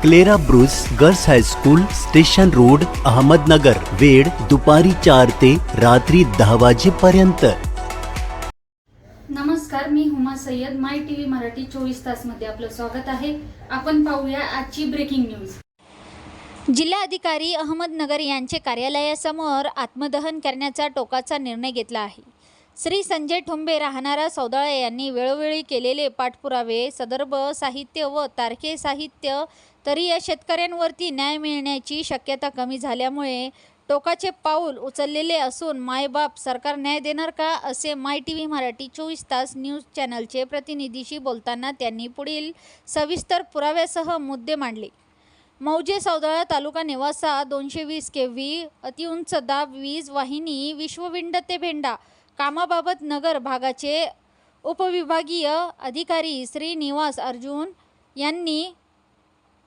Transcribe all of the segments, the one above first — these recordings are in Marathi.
Clara Bruce girls high school station road Ahmednagar वेळ दुपारी चार ते रात्री दहा वाजेपर्यंत. नमस्कार मी Huma Syed my TV Marathi चोवीस तासमध्ये आपलं स्वागत आहे. आपण पाहूया आजची ब्रेकिंग न्यूज जिल्हाधिकारी अहमदनगर यांचे कार्यालयासमोर आत्मदहन करण्याचा टोकाचा निर्णय घेतला आहे. श्री संजय ठोंबे राहणारा सौदाळे यांनी वेळोवेळी केलेले पाठपुरावे सदर्भ साहित्य व तारखे साहित्य तरी या शेतकऱ्यांवरती न्याय मिळण्याची शक्यता कमी झाल्यामुळे टोकाचे पाऊल उचललेले असून मायबाप सरकार न्याय देणार का असे माय टी व्ही मराठी चोवीस तास न्यूज चॅनलचे प्रतिनिधीशी बोलताना त्यांनी पुढील सविस्तर पुराव्यासह मुद्दे मांडले. मौजे सौदाळा तालुका निवासा दोनशे वीस के व्ही अतिउंच दाब वीज वाहिनी विश्वविंड ते भेंडा कामाबाबत नगर भागाचे उपविभागीय अधिकारी श्रीनिवास अर्जुन यांनी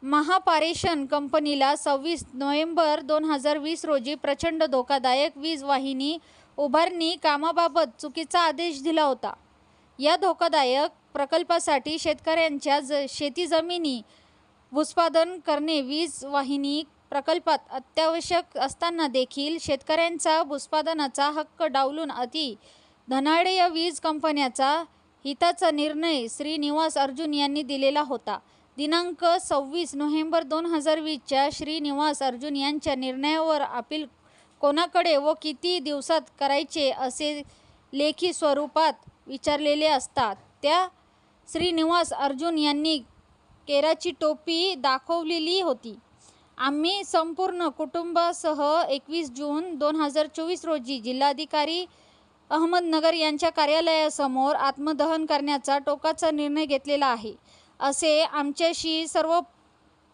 महापारेषण कंपनीला सव्वीस नोव्हेंबर दोन हजार वीस रोजी प्रचंड धोकादायक वीज वाहिनी उभारणी कामाबाबत चुकीचा आदेश दिला होता. या धोकादायक प्रकल्पासाठी शेतकऱ्यांच्या ज शेती जमिनी भूस्पादन करणे वीज वाहिनी प्रकल्पात अत्यावश्यक असताना देखील शेतकऱ्यांचा भूस्पादनाचा हक्क डावलून अति धनाढ्य वीज कंपन्याचा हिताचा निर्णय श्रीनिवास अर्जुन यांनी दिलेला होता. दिनांक सव्वीस नोव्हेंबर दोन हजार वीसच्या श्रीनिवास अर्जुन यांच्या निर्णयावर अपील कोणाकडे व किती दिवसात करायचे असे लेखी स्वरूपात विचारलेले असतात. त्या श्रीनिवास अर्जुन यांनी केराची टोपी दाखवलेली होती. आम्ही संपूर्ण कुटुंबासह एकवीस जून दोन हजार चोवीस रोजी जिल्हाधिकारी अहमदनगर यांच्या कार्यालयासमोर आत्मदहन करण्याचा टोकाचा निर्णय घेतलेला आहे. असे आमच्याशी सर्व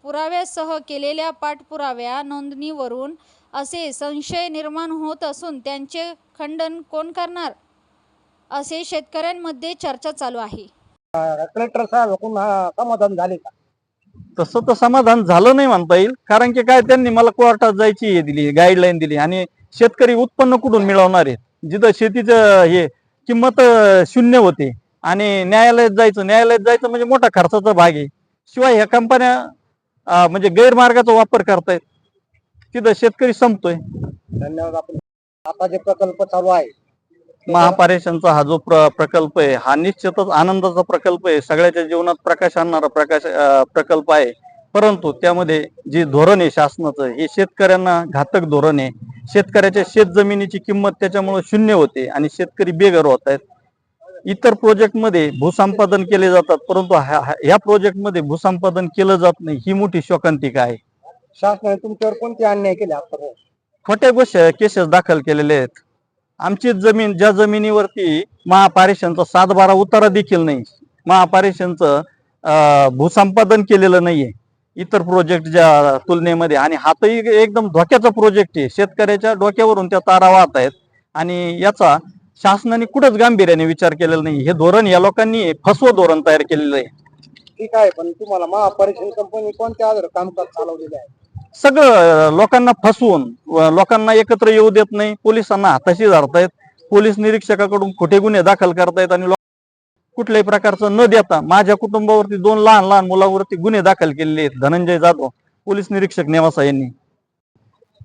पुराव्यासह केलेल्या पाठपुराव्या नोंदणीवरून असे संशय निर्माण होत असून त्यांचे खंडन कोण करणार? असे शेतकऱ्यांमध्ये चर्चा चालू आहे. कलेक्टर साहेब समाधान झाले का? तसं तर समाधान झालं नाही म्हणता येईल. कारण की काय त्यांनी मला कोर्टात जायची हे दिली गाईडलाईन दिली आणि शेतकरी उत्पन्न कुठून मिळवणार आहे? जिथं शेतीचं हे किंमत शून्य होते आणि न्यायालयात जायचं न्यायालयात जायचं म्हणजे मोठा खर्चाचा भाग आहे. शिवाय ह्या कंपन्या म्हणजे गैरमार्गाचा वापर करतायत. तिथं शेतकरी संपतोय. धन्यवाद आपण आता जे प्रकल्प चालू आहे महापारेषणचा हा जो प्र प्रकल्प आहे हा निश्चितच आनंदाचा प्रकल्प आहे. सगळ्याच्या जीवनात प्रकाश आणणारा प्रकाश प्रकल्प आहे. परंतु त्यामध्ये जे धोरण आहे शासनाचं हे शेतकऱ्यांना घातक धोरण आहे. शेतकऱ्याच्या शेत जमिनीची किंमत त्याच्यामुळे शून्य होते आणि शेतकरी बेघर होत आहेत. इतर प्रोजेक्टमध्ये भूसंपादन केले जातात परंतु ह्या ह्या प्रोजेक्टमध्ये भूसंपादन केलं जात नाही ही मोठी शोकांतिका आहे. शासनाने तुमच्यावर कोणते अन्याय केले खोट्या गोष्टी केसेस दाखल केलेले आहेत. आमची जमीन ज्या जमिनीवरती महापारेषणचा सातबारा उतारा देखील नाही महापारेषणचं भूसंपादन केलेलं नाहीये. इतर प्रोजेक्ट ज्या तुलनेमध्ये आणि हा तर एकदम धोक्याचा प्रोजेक्ट आहे. शेतकऱ्याच्या डोक्यावरून त्या तारा वाहत आहेत. आणि याचा शासनाने कुठंच गांभीर्याने विचार केलेला नाही. हे धोरण या लोकांनी फसवं धोरण तयार केलेलं आहे. ठीक आहे पण तुम्हाला महापारेषण कंपनी कोणत्या आधार कामकाज चालवलेले आहे? सगळं लोकांना फसवून लोकांना एकत्र येऊ देत नाही. पोलिसांना हाताशी धरतायत पोलीस निरीक्षकाकडून खोटे गुन्हे दाखल करतायत आणि कुठल्याही प्रकारचं न देता माझ्या कुटुंबावरती दोन लहान लहान मुलावरती गुन्हे दाखल केलेले आहेत. धनंजय जाधव पोलीस निरीक्षक नेवासा यांनी.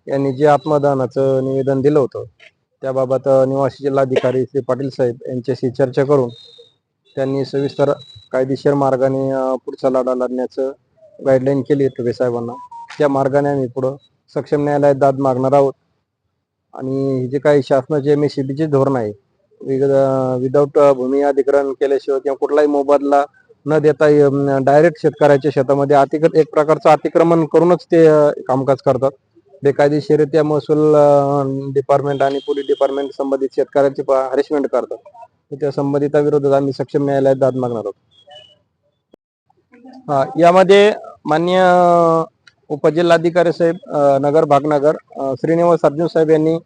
यांनी जे आत्मदानाचं निवेदन दिलं होतं त्याबाबत निवासी जिल्हाधिकारी श्री पाटील साहेब यांच्याशी चर्चा करून त्यांनी सविस्तर कायदेशीर मार्गाने पुढचा लढा लढण्याचं गाईडलाईन केली आहे साहेबांना. त्या मार्गाने आम्ही पुढं सक्षम न्यायालयात दाद मागणार आहोत. आणि जे काही शासनाचे एम एस धोरण आहे विदाऊट भूमी अधिग्रहण केल्याशिवाय किंवा कुठलाही मोबदला न देता डायरेक्ट शेतकऱ्याच्या शेतामध्ये अतिक एक प्रकारचं अतिक्रमण करूनच ते कामकाज करतात. बेकायदेशीरित्या महसूल डिपार्टमेंट आणि पोलीस डिपार्टमेंट संबंधित शेतकऱ्यांची हॅरेसमेंट करतात. त्या संबंधिताविरोधात आम्ही सक्षम न्यायालयात दाद मागणार आहोत. हा यामध्ये मान्य उपजिल्हाधिकारी साहेब नगर भागनगर श्रीनिवास अर्जुन साहेब यांनी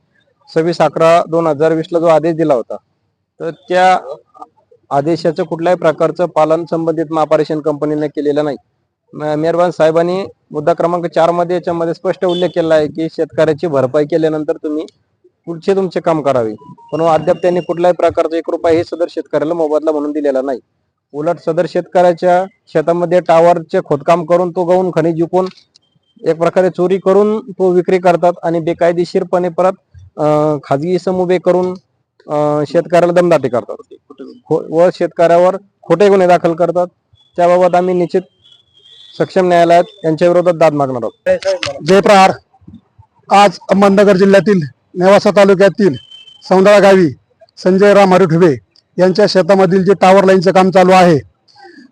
सव्वीस अकरा दोन हजार वीसला जो आदेश दिला होता तर त्या आदेशाचं कुठल्याही प्रकारचं पालन संबंधित महापारेशन कंपनीने केलेलं नाही. मेहरबान साहेबांनी मुद्दा क्रमांक चारमध्ये याच्यामध्ये स्पष्ट उल्लेख केला आहे की शेतकऱ्याची भरपाई केल्यानंतर तुम्ही पुढचे तुमचे काम करावे. पण हो, अद्याप त्यांनी कुठल्याही प्रकारचा एक रुपया हे सदर शेतकऱ्याला मोबदला म्हणून दिलेला नाही. उलट सदर शेतकऱ्याच्या शेतामध्ये टावरचे खोदकाम करून तो गहून खनिज विकून एक प्रकारे चोरी करून तो विक्री करतात आणि बेकायदेशीरपणे परत खाजगी समुभे करून शेतकऱ्याला दमदाटी करतात. खो- व शेतकऱ्यावर खोटे गुन्हे दाखल करतात. त्याबाबत आम्ही निश्चित सक्षम न्यायालयात यांच्या विरोधात दाद मागणार आहोत. जयप्रहार आज अहमदनगर जिल्ह्यातील नेवासा तालुक्यातील सौंदळा गावी संजय राम हरिठुबे यांच्या शेतामधील जे टावर लाईनचं काम चालू आहे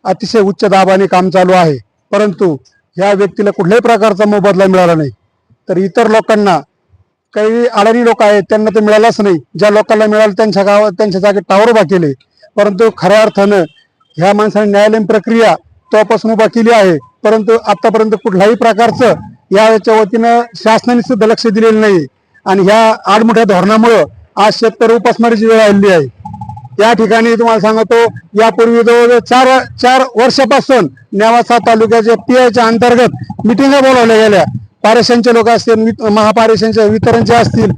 अतिशय उच्च दाबाने काम चालू आहे. परंतु ह्या व्यक्तीला कुठल्याही प्रकारचा मोबदला मिळाला नाही. तर इतर लोकांना काही अडाणी लोक आहेत त्यांना ते मिळालाच नाही. ज्या लोकांना मिळालं त्यांच्या गावात त्यांच्या जागी टावर उभा केले. परंतु खऱ्या अर्थानं ह्या माणसाने न्यायालयीन प्रक्रिया तेव्हापासून उभा केली आहे. परंतु आतापर्यंत कुठल्याही प्रकारचं याच्या वतीनं शासनाने सुद्धा लक्ष दिलेलं नाही. आणि ह्या आडमोठ्या धोरणामुळं आज शेतकरी उपासमारीची वेळ आलेली आहे. या ठिकाणी तुम्हाला सांगतो यापूर्वी जवळजवळ चार चार वर्षापासून नेवासा तालुक्याच्या पीआयच्या अंतर्गत मिटिंगा बोलावल्या गेल्या. पारेशनचे लोक असतील महापारेशनचे वितरणचे असतील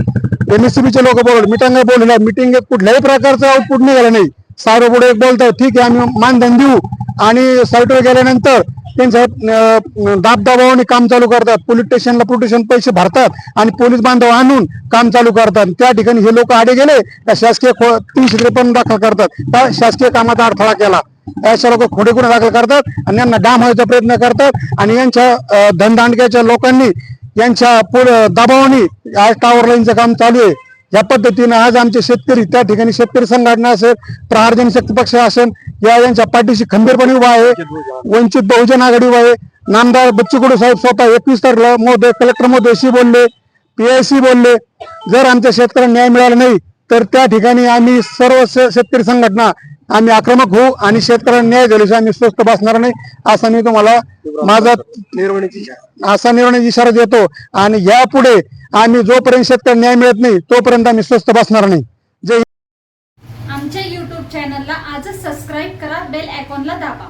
एमएससीबीचे लोक बोलवले मिटिंगा बोलल्या मिटिंग कुठल्याही प्रकारचं आउटपुट निघालं नाही. सारं पुढे एक बोलतात ठीक आहे आम्ही मानधन देऊ. आणि साईटवर गेल्यानंतर त्यांच्या दाब दाबदबावाने काम चालू करतात. पोलीस स्टेशनला पोलीस पैसे भरतात आणि पोलीस बांधव आणून काम चालू करतात. त्या ठिकाणी हे लोक आडे गेले त्या शासकीय तीनशे त्रेपन्न दाखल करतात. त्या शासकीय कामाचा अडथळा केला. अशा लोक खोडे गुन्हे दाखल करतात आणि यांना डाम व्हायचा प्रयत्न करतात आणि यांच्या धनदांडक्याच्या लोकांनी यांच्या पुढं दबावाने आज टावर लाईनचं काम चालू आहे. या पद्धतीनं आज आमचे शेतकरी त्या ठिकाणी शेतकरी संघटना असेल प्रहार जनशक्ती पक्ष असेल या यांच्या पाठीशी खंबीरपणे उभा आहे वंचित बहुजन आघाडी उभा आहे. नामदार बच्चू कडू साहेब स्वतः एकवीस तारखेला मोदय कलेक्टर मोदयशी बोलले पीआयसी बोलले जर आमच्या शेतकऱ्यांना न्याय मिळाला नाही तर त्या ठिकाणी आम्ही सर्व शेतकरी संघटना आम्ही आक्रमक होऊ आणि शेतकऱ्यांना न्याय दिल्याशिवाय आम्ही स्वस्त बसणार नाही असा मी तुम्हाला माझा असा निर्णय इशारा देतो. आणि यापुढे आम्ही जोपर्यंत शेतकऱ्यांना न्याय मिळत नाही तोपर्यंत आम्ही स्वस्त बसणार नाही. जय आमच्या युट्यूब चॅनलला आजच सबस्क्राईब करा बेल आयकॉनला दाबा.